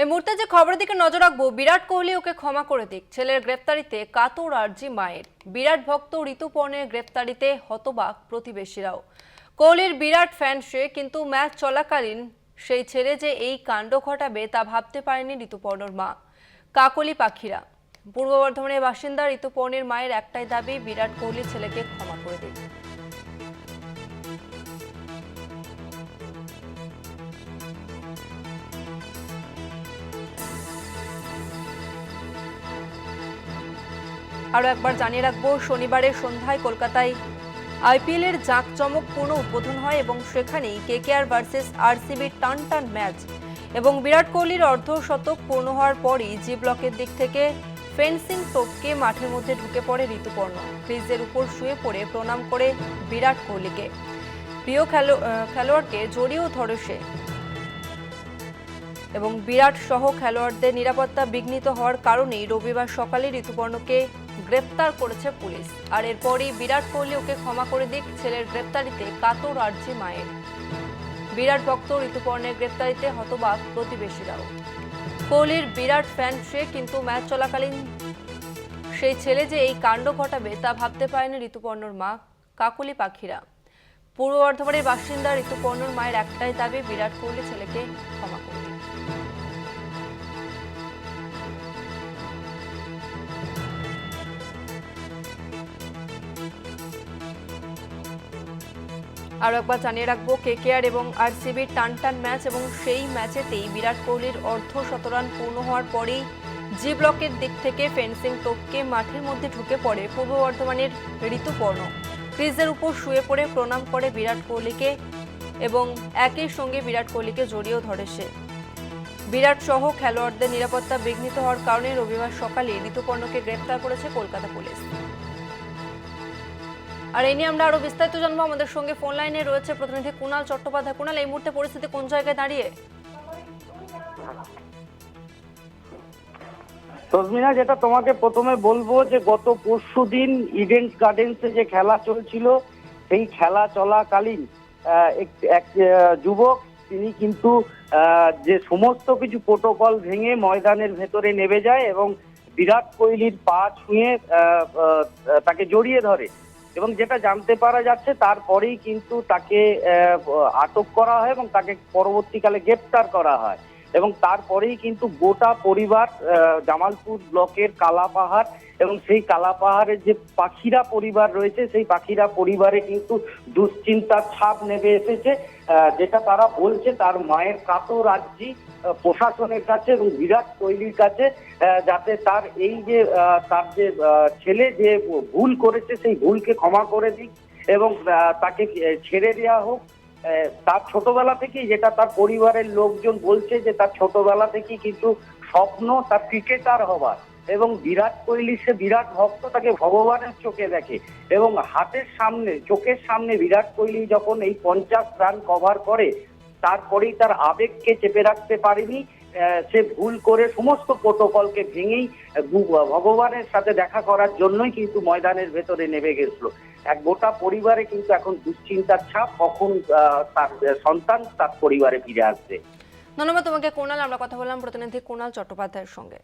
এই মুহূর্তে যে খবরের দিকে নজর রাখব, বিরাট কোহলি ওকে ক্ষমা করে দিক। ছেলের গ্রেপ্তারিতে কাতর আর্জি মায়ের। বিরাট ভক্ত ঋতুপর্ণের গ্রেপ্তারিতে হতবাক প্রতিবেশীরাও। কোহলির বিরাট ফ্যান সে, কিন্তু ম্যাচ চলাকালীন সেই ছেলে যে এই কাণ্ড ঘটাবে তা ভাবতে পারেনি ঋতুপর্ণর মা। কাকলি পাখিরা। পূর্ব বর্ধমানের বাসিন্দা ঋতুপর্ণের মায়ের একটাই দাবি, বিরাট কোহলি ছেলেকে ক্ষমা করে দিক। আরও একবার জানিয়ে রাখব, শনিবারের সন্ধ্যায় কলকাতায় আইপিএল এর জাঁকজমকপূর্ণ উদ্বোধন হয় এবং সেখানেই কেকেআর ভার্সেস আরসিবি টান টান ম্যাচ এবং বিরাট কোহলির অর্ধশতক পূর্ণ হওয়ার পরই জি ব্লকের দিক থেকে ফেন্সিং টপকে মাঠের মধ্যে ঢুকে পড়ে ঋতুপর্ণ। ক্রিজের উপর শুয়ে পড়ে প্রণাম করে বিরাট কোহলিকে। প্রিয় খেলো- খেলোয়াড়কে জড়িয়েও ধরে সে এবং বিরাট সহ খেলোয়াড়দের নিরাপত্তা বিঘ্নিত হওয়ার কারণেই রবিবার সকালে ঋতুপর্ণকে গ্রেপ্তার করেছে পুলিশ। আর এরপরই বিরাট কোহলি ওকে ক্ষমা করে দিক, ছেলের গ্রেপ্তারিতে কাতর আর্জি মায়ের। বিরাট ভক্ত ঋতুপর্ণের গ্রেপ্তারিতে হতবাক প্রতিবেশীরাও। কোহলির বিরাট ফ্যান সে, কিন্তু ম্যাচ চলাকালীন সেই ছেলে যে এই কাণ্ড ঘটাবে তা ভাবতে পারেনি ঋতুপর্ণর মা, কাকুলি পাখিরা। পূর্ব বর্ধমানের বাসিন্দা ঋতুপর্ণর মায়ের একটাই দাবি, বিরাট কোহলি ছেলেকে ক্ষমা করে আরও একবার জানিয়ে রাখব, কেকেআর এবং আরসিবির টান টান ম্যাচ এবং সেই ম্যাচেতেই বিরাট কোহলির অর্ধ শতরান পূর্ণ হওয়ার পরেই জি ব্লকের দিক থেকে ফেন্সিং টোপকে মাঠের মধ্যে ঢুকে পড়ে পূর্ব বর্ধমানের ঋতুপর্ণ। ক্রিজের উপর শুয়ে পড়ে প্রণাম করে বিরাট কোহলিকে এবং একই সঙ্গে বিরাট কোহলিকে জড়িয়েও ধরে সে। বিরাট সহ খেলোয়াড়দের নিরাপত্তা বিঘ্নিত হওয়ার কারণে রবিবার সকালে ঋতুপর্ণকে গ্রেপ্তার করেছে কলকাতা পুলিশ। আর এই নিয়ে আমরা আরও বিস্তারিত জানব। আমাদের সঙ্গে ফোন লাইনে রয়েছে প্রতিনিধি কুণাল চট্টোপাধ্যায়। কুণাল, এই মুহূর্তে পরিস্থিতি কোন জায়গায় দাঁড়িয়ে? তসমিনা, যেটা তোমাকে প্রথমে বলব যে গত পরশু দিন ইডেন্স গার্ডেন্সে যে খেলা চলছিল, সেই খেলা চলাকালীন এক- যুবক, তিনি কিন্তু যে সমস্ত কিছু প্রোটোকল ভেঙে ময়দানের ভেতরে নেমে যায় এবং বিরাট কোহলির পা ছুঁয়ে তাকে জড়িয়ে ধরে। এবং যেটা জানতে পারা যাচ্ছে, তারপরেই কিন্তু তাকে আটক করা হয় এবং তাকে পরবর্তীকালে গ্রেপ্তার করা হয়। এবং তারপরেই কিন্তু গোটা পরিবার জামালপুর ব্লকের কালাপাহাড় এবং সেই কালাপাহাড়ের যে পাখিরা পরিবার রয়েছে, সেই পাখিরা পরিবারে কিন্তু দুশ্চিন্তার ছাপ নেমে এসেছে যেটা তারা বলছে তার মায়ের কাতর রাজ্যি প্রশাসনের কাছে এবং বিরাট কোহলির কাছে যাতে তার এই যে তার যে ছেলে যে ভুল করেছে, সেই ভুলকে ক্ষমা করে দিক এবং তাকে ছেড়ে দেওয়া হোক। তার ছোটবেলা থেকেই যেটা তার পরিবারের লোকজন বলছে যে তার ছোটবেলা থেকেই কিন্তু স্বপ্ন তার ক্রিকেটার হবার এবং বিরাট কোহলি সে বিরাট ভক্ত, তাকে ভগবানের চোখে দেখে এবং হাতের সামনে, চোখের সামনে বিরাট কোহলি যখন এই পঞ্চাশ রান কভার করে, তারপরেই তার আবেগকে চেপে রাখতে পারেনি সে ভুল করে সমস্ত প্রোটোকলকে ভেঙেই ভগবানের সাথে দেখা করার জন্যই কিন্তু ময়দানের ভেতরে নেমে গেছিল। এক গোটা পরিবারে কিন্তু এখন দুশ্চিন্তার ছাপ, কখন তার সন্তান তার পরিবারে ফিরে আসবে। ধন্যবাদ তোমাকে কোনাল আমরা কথা বললাম প্রতিনিধি কুণাল চট্টোপাধ্যায়ের সঙ্গে।